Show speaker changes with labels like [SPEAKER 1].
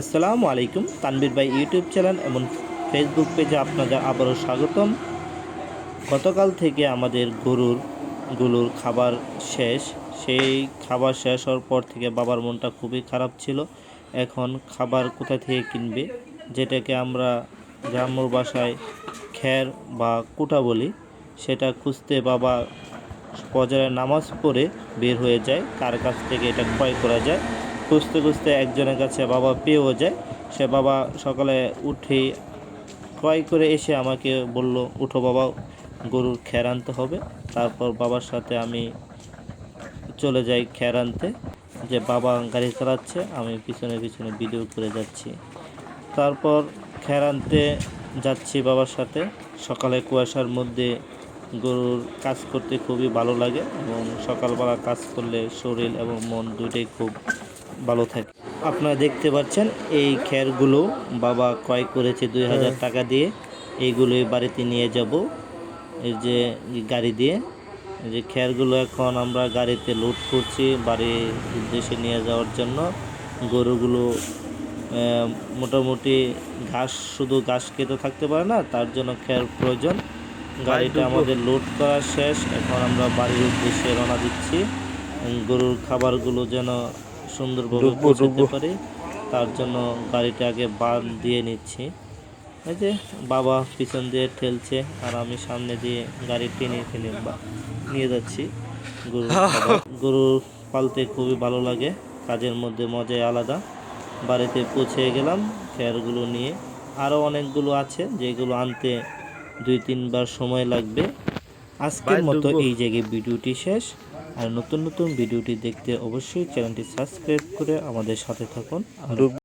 [SPEAKER 1] আসসালামু আলাইকুম তানবির ভাই ইউটিউব চ্যানেল এবং ফেসবুক পেজে আপনাদের আবারও স্বাগতম। গতকাল থেকে আমাদের গরুরগুলোর খাবার শেষ। সেই খাবার শেষ হওয়ার পর থেকে বাবার মনটা খুবই খারাপ ছিল। এখন খাবার কোথা থেকে কিনবে? যেটাকে আমরা গ্রাম্য ভাষায় খ্যার বা কুটা বলি, সেটা খুঁজতে বাবা ফজরের নামাজ পড়ে বের হয়ে যায়। তার কাছ থেকে এটা ক্রয় করা যায়? খুঁজতে খুঁজতে একজনের কাছে বাবা পেয়েও যায়। সে বাবা সকালে উঠে ক্রয় করে এসে আমাকে বলল, উঠো বাবা, গরুর খ্যার আনতে হবে। তারপর বাবার সাথে আমি চলে যাই খ্যার আনতে, যে বাবা গাড়ি চালাচ্ছে, আমি পিছনে পিছনে ভিডিও করে যাচ্ছি। তারপর খ্যার আনতে যাচ্ছি বাবার সাথে। সকালে কুয়াশার মধ্যে গরুর কাজ করতে খুবই ভালো লাগে এবং সকালবেলা কাজ করলে শরীর এবং মন দুইটাই খুব ভালো থাকে। আপনারা দেখতে পাচ্ছেন এই খ্যারগুলো বাবা ক্রয় করেছে দুই হাজার টাকা দিয়ে। এইগুলোই বাড়িতে নিয়ে যাব। এই যে গাড়ি দিয়ে। এই যে খ্যারগুলো এখন আমরা গাড়িতে লোড করছি বাড়ির উদ্দেশ্যে নিয়ে যাওয়ার জন্য। গরুগুলো মোটামুটি ঘাস শুধু ঘাস খেতে থাকতে পারে না তার জন্য খ্যার প্রয়োজন। গাড়িটা আমাদের লোড করা শেষ। এখন আমরা বাড়ির উদ্দেশ্যে রওনা দিচ্ছি। গরুর খাবারগুলো যেন সুন্দরভাবে পৌঁছতে পারে। তার জন্য গাড়িটা আগে বান দিয়ে নিচ্ছি। এই যে বাবা পিছন দিয়ে ঠেলছে আর আমি সামনে দিয়ে গাড়ি টেনে টেনে বা- নিয়ে যাচ্ছি। খাবার। গরু পালতে খুবই ভালো লাগে কাজের মধ্যে মজাই আলাদা। বাড়িতে পৌঁছে গেলাম খেয়ারগুলো নিয়ে। আরও অনেকগুলো আছে যেগুলো আনতে দুই তিনবার সময় লাগবে। আজকের মতো এই জায়গায় ভিডিওটি শেষ। আর নতুন নতুন ভিডিওটি দেখতে অবশ্যই চ্যানেলটি সাবস্ক্রাইব করে আমাদের সাথে থাকুন। আর